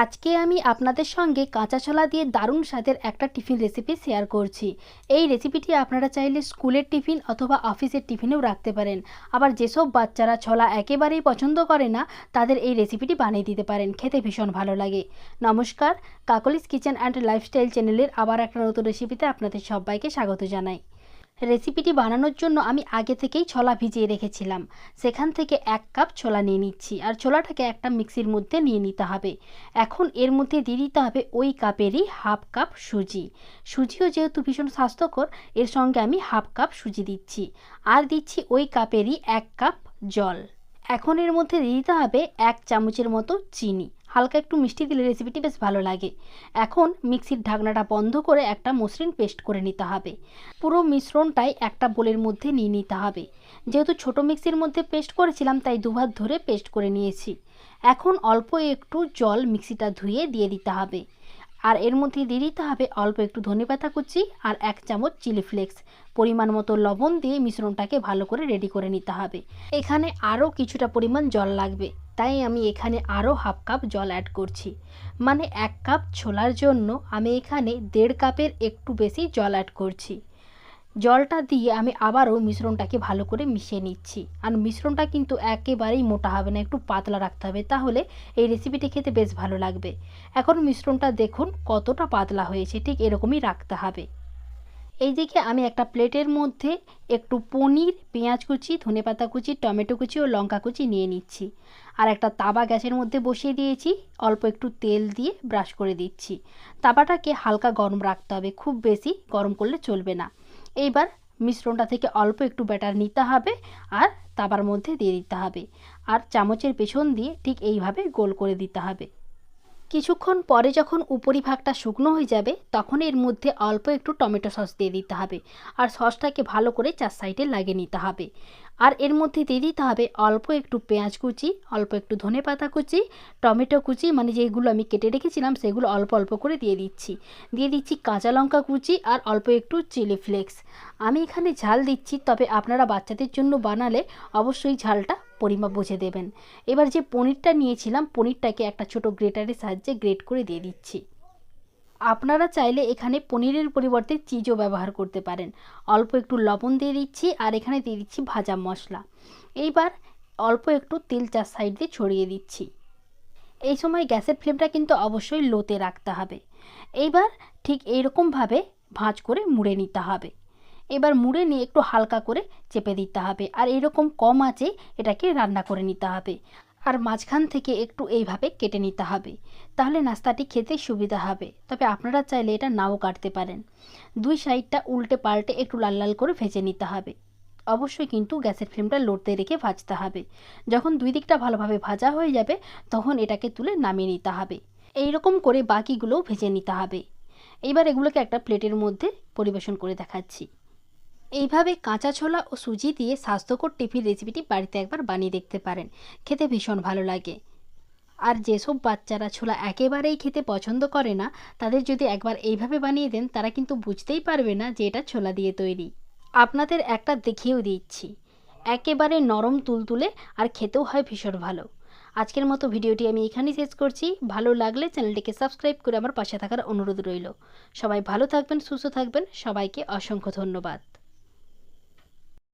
আজকে আমি আপনাদের সঙ্গে কাঁচা ছোলা দিয়ে দারুণ স্বাদের একটা টিফিন রেসিপি শেয়ার করছি। এই রেসিপিটি আপনারা চাইলে স্কুলের টিফিন অথবা অফিসের টিফিনেও রাখতে পারেন। আবার যেসব বাচ্চারা ছোলা একেবারেই পছন্দ করে না, তাদের এই রেসিপিটি বানিয়ে দিতে পারেন। খেতে ভীষণ ভালো লাগে। নমস্কার, কাকলিস কিচেন অ্যান্ড লাইফস্টাইল চ্যানেলের আবার একটা নতুন রেসিপিতে আপনাদের সবাইকে স্বাগত জানাই। রেসিপিটি বানানোর জন্য আমি আগে থেকেই ছোলা ভিজিয়ে রেখেছিলাম। সেখান থেকে এক কাপ ছোলা নিয়ে নিচ্ছি আর ছোলাটাকে একটা মিক্সির মধ্যে নিয়ে নিতে হবে। এখন এর মধ্যে দিয়ে দিতে হবে ওই কাপেরই হাফ কাপ সুজি। সুজিও যেহেতু ভীষণ স্বাস্থ্যকর, এর সঙ্গে আমি হাফ কাপ সুজি দিচ্ছি। আর দিচ্ছি ওই কাপেরই এক কাপ জল। এখন এর মধ্যে দিয়ে দিতে হবে এক চামচের মতো চিনি। হালকা একটু মিষ্টি দিলে রেসিপিটি বেশ ভালো লাগে। এখন মিক্সির ঢাকনাটা বন্ধ করে একটা মসৃণ পেস্ট করে নিতে হবে। পুরো মিশ্রণটাই একটা বোলের মধ্যে নিয়ে নিতে হবে। যেহেতু ছোট মিক্সির মধ্যে পেস্ট করেছিলাম, তাই দুভাত ধরে পেস্ট করে নিয়েছি। এখন অল্প একটু জল মিক্সিটা ধুয়ে দিয়ে দিতে হবে। আর এর মধ্যে দিয়ে দিতে হবে অল্প একটু ধনে পাতা কুচি আর এক চামচ চিলি ফ্লেক্স। পরিমাণ মতো লবণ দিয়ে মিশ্রণটাকে ভালো করে রেডি করে নিতে হবে। এখানে আরও কিছুটা পরিমাণ জল লাগবে। তাই আমি এখানে আরও হাফ কাপ জল অ্যাড করছি। মানে এক কাপ ছোলার জন্য আমি এখানে দেড় কাপের একটু বেশি জল অ্যাড করছি। জলটা দিয়ে আমি আবারও মিশ্রণটাকে ভালো করে মিশিয়ে নিচ্ছি। আর মিশ্রণটা কিন্তু একেবারেই মোটা হবে না, একটু পাতলা রাখতে হবে। তাহলে এই রেসিপিটি খেতে বেশ ভালো লাগবে। এখন মিশ্রণটা দেখুন কতটা পাতলা হয়েছে, ঠিক এরকমই রাখতে হবে। এইদিকে আমি একটা প্লেটের মধ্যে একটু পনির, পেঁয়াজ কুচি ধনেপাতা কুচি, টমেটো কুচি ও লঙ্কা কুচি নিয়ে নিচ্ছি। আর একটা তাবা গ্যাসের মধ্যে বসিয়ে দিয়েছি, অল্প একটু তেল দিয়ে ব্রাশ করে দিচ্ছি। তাবাটাকে হালকা গরম রাখতে হবে, খুব বেশি গরম করলে চলবে না। এইবার মিশ্রণটা থেকে অল্প একটু ব্যাটার নিতে হবে আর তাবার মধ্যে দিয়ে দিতে হবে। আর চামচের পেছন দিয়ে ঠিক এইভাবে গোল করে দিতে হবে। কিছুক্ষণ পরে যখন উপরিভাগটা শুকনো হয়ে যাবে, তখন এর মধ্যে অল্প একটু টমেটো সস দিয়ে দিতে হবে। আর সসটাকে ভালো করে চার সাইডে লাগিয়ে নিতে হবে। আর এর মধ্যে দিয়ে দিতে হবে অল্প একটু পেঁয়াজ কুচি, অল্প একটু ধনে পাতা কুচি, টমেটো কুচি মানে যেগুলো আমি কেটে রেখেছিলাম সেগুলো অল্প অল্প করে দিয়ে দিচ্ছি। দিয়ে দিচ্ছি কাঁচা লঙ্কা কুচি আর অল্প একটু চিলি ফ্লেক্স। আমি এখানে ঝাল দিচ্ছি, তবে আপনারা বাচ্চাদের জন্য বানালে অবশ্যই ঝালটা পরিমাপ বুঝে দেবেন। এবার যে পনিরটা নিয়েছিলাম, পনিরটাকে একটা ছোট গ্রেটারের সাহায্যে গ্রেট করে দিয়ে দিচ্ছি। আপনারা চাইলে এখানে পনিরের পরিবর্তে চিজও ব্যবহার করতে পারেন। অল্প একটু লবণ দিয়ে দিচ্ছি আর এখানে দিয়ে দিচ্ছি ভাজা মশলা। এইবার অল্প একটু তেল চার সাইড দিয়ে ছড়িয়ে দিচ্ছি। এই সময় গ্যাসের ফ্লেমটা কিন্তু অবশ্যই লোতে রাখতে হবে। এইবার ঠিক এইরকমভাবে ভাঁজ করে মুড়ে নিতে হবে। এবার মুড়ে নিয়ে একটু হালকা করে চেপে দিতে হবে। আর এরকম কম আছে এটাকে রান্না করে নিতে হবে। আর মাঝখান থেকে একটু এইভাবে কেটে নিতে হবে। তাহলে নাস্তাটি খেতে সুবিধা হবে। তবে আপনারা চাইলে এটা নাও কাটতে পারেন। দুই সাইডটা উল্টে পাল্টে একটু লাল লাল করে ভেজে নিতে হবে। অবশ্যই কিন্তু গ্যাসের ফ্লেমটা লড়তে রেখে ভাজতে হবে। যখন দুই দিকটা ভালোভাবে ভাজা হয়ে যাবে, তখন এটাকে তুলে নামিয়ে নিতে হবে। এই রকম করে বাকিগুলোও ভেজে নিতে হবে। এইবার এগুলোকে একটা প্লেটের মধ্যে পরিবেশন করে দেখাচ্ছি। এইভাবে কাঁচা ছোলা ও সুজি দিয়ে স্বাস্থ্যকর টিফিন রেসিপিটি বাড়িতে একবার বানিয়ে দেখতে পারেন। খেতে ভীষণ ভালো লাগে। আর যেসব বাচ্চারা ছোলা একেবারেই খেতে পছন্দ করে না, তাদের যদি একবার এইভাবে বানিয়ে দেন, তারা কিন্তু বুঝতেই পারবে না যে এটা ছোলা দিয়ে তৈরি। আপনাদের একটা দেখিয়েও দিচ্ছি। একেবারে নরম তুলতুলে আর খেতেও হয় ভীষণ ভালো। আজকের মতো ভিডিওটি আমি এখানেই শেষ করছি। ভালো লাগলে চ্যানেলটিকে সাবস্ক্রাইব করে আমার পাশে থাকার অনুরোধ রইল। সবাই ভালো থাকবেন, সুস্থ থাকবেন। সবাইকে অসংখ্য ধন্যবাদ।